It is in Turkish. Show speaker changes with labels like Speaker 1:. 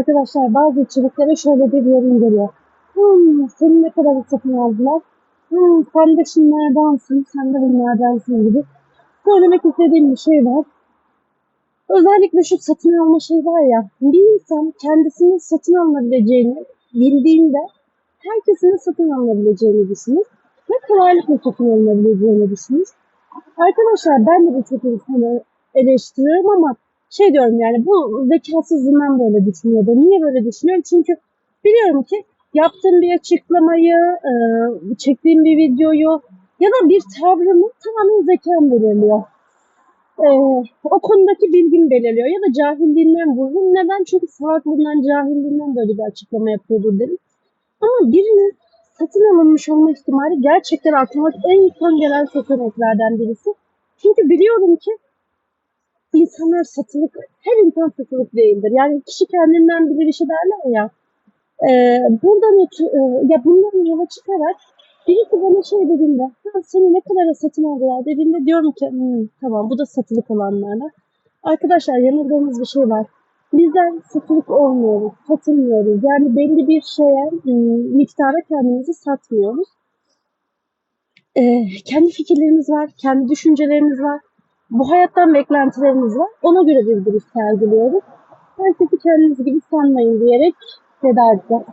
Speaker 1: Arkadaşlar bazı içeriklere şöyle bir yorum geliyor. Hmm, seni ne kadar satın aldılar? Hmm, sen de şunlardansın, sen de bunlardansın gibi. Söylemek istediğim bir şey var. Özellikle şu satın alma şey var ya, bir insan kendisinin satın alınabileceğini bildiğinde herkesin satın alınabileceğini düşünür ve kolaylıkla satın alınabileceğini düşünür. Arkadaşlar ben de birçok insanı eleştiriyorum ama şey diyorum yani bu zekasızlığından böyle düşünüyordu. Niye böyle düşünüyorum? Çünkü biliyorum ki yaptığım bir açıklamayı, e, çektiğim bir videoyu ya da bir tavrımı tamamen zekam belirliyor. E, o konudaki bilgim belirliyor ya da cahilliğinden vururum. Neden? Çünkü salaklığından, cahilliğinden böyle bir açıklama yapıyordur dedim. Ama birinin satın alınmış olma ihtimali gerçekten aklıma en son gelen seçeneklerden birisi. Çünkü biliyorum ki insanlar satılık, her insan satılık değildir. Yani kişi kendinden bilir işi derler ya. E, buradan ya bundan yola çıkarak birisi bana şey dediğinde, seni ne kadara satın aldılar dediğinde diyorum ki "Hmm, tamam bu da satılık olanlarla. Arkadaşlar yanıldığımız bir şey var. Bizler satılık olmuyoruz, satılmıyoruz. Yani belli bir şeye, ım, miktara kendimizi satmıyoruz. Ee, kendi fikirlerimiz var, kendi düşüncelerimiz var. Bu hayattan beklentilerimiz var. Ona göre bir duruş sergiliyoruz. Herkesi kendiniz gibi sanmayın diyerek veda edeceğim.